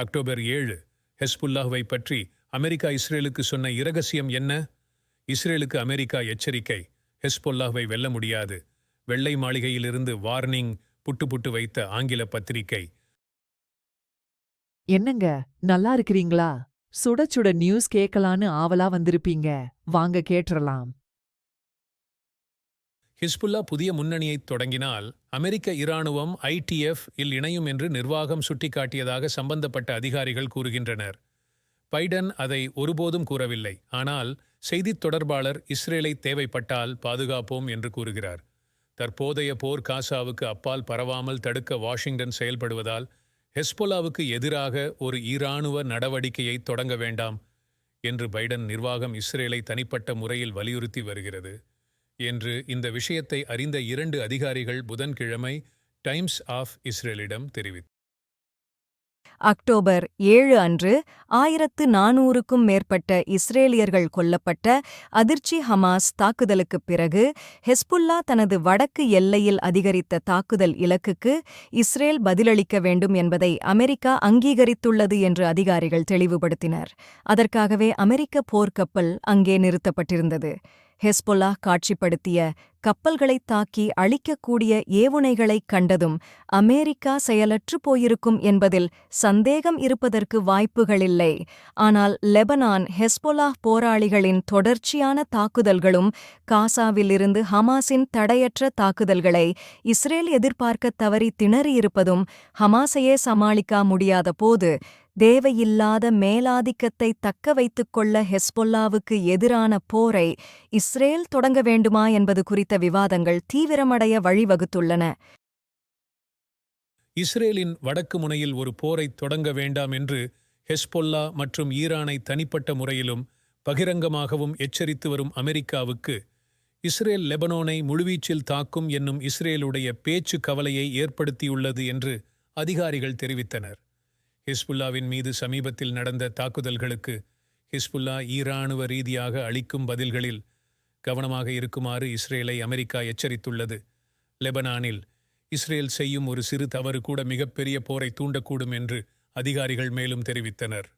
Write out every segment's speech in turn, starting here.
October ஏழு. ஹெஸ்புல்லாஹுவை பற்றி America இஸ்ரேலுக்கு சொன்ன இரகசியம் என்ன? இஸ்ரேலுக்கு அமெரிக்கா எச்சரிக்கை. ஹெஸ்பொல்லாஹுவை வெல்ல முடியாது. வெள்ளை மாளிகையிலிருந்து வார்னிங் புட்டு புட்டு வைத்த ஆங்கில பத்திரிகை. என்னங்க? நல்லா இருக்கிறீங்களா? சுட சுட நியூஸ் கேட்கலான்னு ஆவலா வந்திருப்பீங்க. வாங்க கேட்டுறலாம். ஹிஸ்புல்லா புதிய முன்னணியை தொடங்கினால் அமெரிக்க இராணுவம் ஐடிஎஃப் இல் இணையும் என்று நிர்வாகம் சுட்டிக்காட்டியதாக சம்பந்தப்பட்ட அதிகாரிகள் கூறுகின்றனர். பைடன் அதை ஒருபோதும் கூறவில்லை. ஆனால் செய்தித் தொடர்பாளர் இஸ்ரேலை தேவைப்பட்டால் பாதுகாப்போம் என்று கூறுகிறார். தற்போதைய போர் காசாவுக்கு அப்பால் பரவாமல் தடுக்க வாஷிங்டன் செயல்படுவதால் ஹெஸ்பொலாவுக்கு எதிராக ஒரு ஈராணுவ நடவடிக்கையை தொடங்க வேண்டாம் என்று பைடன் நிர்வாகம் இஸ்ரேலை தனிப்பட்ட முறையில் வலியுறுத்தி வருகிறது. என்று இந்த விஷயத்தை அறிந்த இரண்டு அதிகாரிகள் புதன்கிழமை டைம்ஸ் ஆஃப் இஸ்ரேலிடம் தெரிவித்தனர் அக்டோபர் ஏழு அன்று ஆயிரத்து நானூறுக்கும் மேற்பட்ட இஸ்ரேலியர்கள் கொல்லப்பட்ட அதிர்ச்சி ஹமாஸ் தாக்குதலுக்குப் பிறகு ஹெஸ்புல்லா தனது வடக்கு எல்லையில் அதிகரித்த தாக்குதல் இலக்குக்கு இஸ்ரேல் பதிலளிக்க வேண்டும் என்பதை அமெரிக்கா அங்கீகரித்துள்ளது என்று அதிகாரிகள் தெளிவுபடுத்தினர். அதற்காகவே அமெரிக்க போர்க்கப்பல் அங்கே நிறுத்தப்பட்டிருந்தது. ஹெஸ்பொல்லா காட்சிப்படுத்திய கப்பல்களைத் தாக்கி அழிக்கக்கூடிய ஏவுனைகளைக் கண்டதும் அமெரிக்கா செயலற்று போயிருக்கும் என்பதில் சந்தேகம் இருப்பதற்கு வாய்ப்புகளில்லை. ஆனால் லெபனான் ஹெஸ்பொலா போராளிகளின் தொடர்ச்சியான தாக்குதல்களும் காசாவிலிருந்து ஹமாஸின் தடையற்ற தாக்குதல்களை இஸ்ரேல் எதிர்பார்க்கத் தவறி திணறியிருப்பதும் ஹமாஸையே சமாளிக்க முடியாத போது தேவையில்லாத மேலாதிக்கத்தை தக்க வைத்துக் கொள்ள ஹெஸ்பொல்லாவுக்கு எதிரான போரை இஸ்ரேல் தொடங்க வேண்டுமா என்பது குறித்த விவாதங்கள் தீவிரமடைய வழிவகுத்துள்ளன. இஸ்ரேலின் வடக்கு முனையில் ஒரு போரை தொடங்க வேண்டாம் என்று ஹெஸ்பொல்லா மற்றும் ஈரானை தனிப்பட்ட முறையிலும் பகிரங்கமாகவும் எச்சரித்து வரும் அமெரிக்காவுக்கு இஸ்ரேல் லெபனோனை முழுவீச்சில் தாக்கும் என்னும் இஸ்ரேலுடைய பேச்சு கவலையை ஏற்படுத்தியுள்ளது என்று அதிகாரிகள் தெரிவித்தனர். ஹிஸ்புல்லாவின் மீது சமீபத்தில் நடந்த தாக்குதல்களுக்கு ஹிஸ்புல்லா ஈராணுவ ரீதியாக அளிக்கும் பதில்களில் கவனமாக இருக்குமாறு இஸ்ரேலை அமெரிக்கா எச்சரித்துள்ளது. லெபனானில் இஸ்ரேல் செய்யும் ஒரு சிறு தவறு கூட மிகப்பெரிய போரை தூண்டக்கூடும் என்று அதிகாரிகள் மேலும் தெரிவித்தனர்.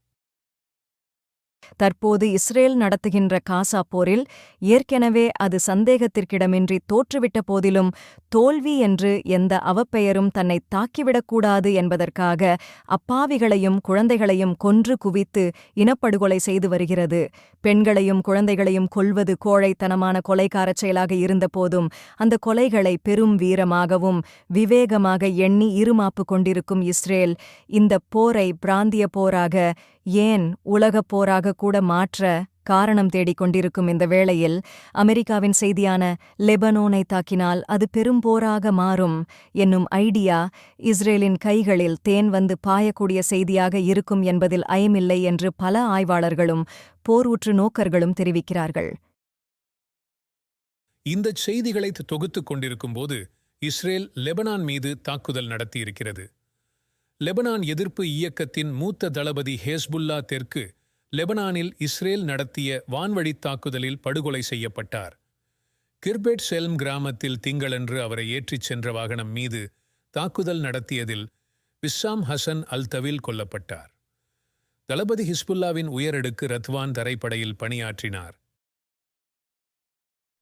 தற்போது இஸ்ரேல் நடத்துகின்ற காசா போரில் ஏற்கெனவே அது சந்தேகத்திற்கிடமின்றி தோற்றுவிட்ட போதிலும் தோல்வி என்று எந்த அவப்பெயரும் தன்னை தாக்கிவிடக்கூடாது என்பதற்காக அப்பாவிகளையும் குழந்தைகளையும் கொன்று குவித்து இனப்படுகொலை செய்து வருகிறது. பெண்களையும் குழந்தைகளையும் கொல்வது கோழைத்தனமான கொலைக்காரச் செயலாக இருந்தபோதும் அந்த கொலைகளை பெரும் வீரமாகவும் விவேகமாக எண்ணி இருமாப்பு கொண்டிருக்கும் இஸ்ரேல் இந்த போரை பிராந்திய போராக ஏன் உலகப் போராக கூட மாற்ற காரணம் தேடிக் கொண்டிருக்கும் இந்த வேளையில் அமெரிக்காவின் செய்தியான லெபனோனை தாக்கினால் அது பெரும் போராக மாறும் என்னும் ஐடியா இஸ்ரேலின் கைகளில் தேன் வந்து பாயக்கூடிய செய்தியாக இருக்கும் என்பதில் ஐயமில்லை என்று பல ஆய்வாளர்களும் போர் உற்று நோக்கர்களும் தெரிவிக்கிறார்கள். இந்த செய்திகளை தொகுத்துக் கொண்டிருக்கும் போது இஸ்ரேல் லெபனான் மீது தாக்குதல் நடத்தியிருக்கிறது. லெபனான் எதிர்ப்பு இயக்கத்தின் மூத்த தளபதி ஹேஸ்புல்லா தெற்கு லெபனானில் இஸ்ரேல் நடத்திய வான்வழித் தாக்குதலில் படுகொலை செய்யப்பட்டார். கிர்பெட் செல்ம் கிராமத்தில் திங்களன்று அவரை ஏற்றிச் சென்ற வாகனம் மீது தாக்குதல் நடத்தியதில் விஸ்ஸாம் ஹசன் அல் தவில் கொல்லப்பட்டார். தளபதி ஹிஸ்புல்லாவின் உயரடுக்கு ரத்வான் தரைப்படையில் பணியாற்றினார்.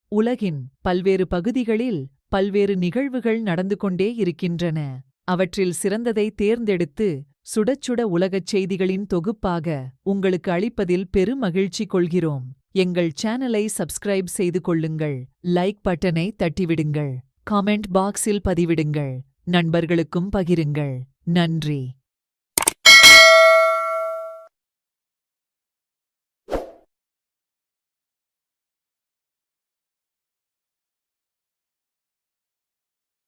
உலகின் பல்வேறு பகுதிகளில் பல்வேறு நிகழ்வுகள் நடந்து கொண்டே இருக்கின்றன. அவற்றில் சிறந்ததை தேர்ந்தெடுத்து சுடச்சுட உலகச் செய்திகளின் தொகுப்பாக உங்களுக்கு அளிப்பதில் பெருமகிழ்ச்சி கொள்கிறோம். எங்கள் சேனலை சப்ஸ்கிரைப் செய்து கொள்ளுங்கள். லைக் பட்டனை தட்டிவிடுங்கள். காமெண்ட் பாக்ஸில் பதிவிடுங்கள். நண்பர்களுக்கும் பகிருங்கள். நன்றி.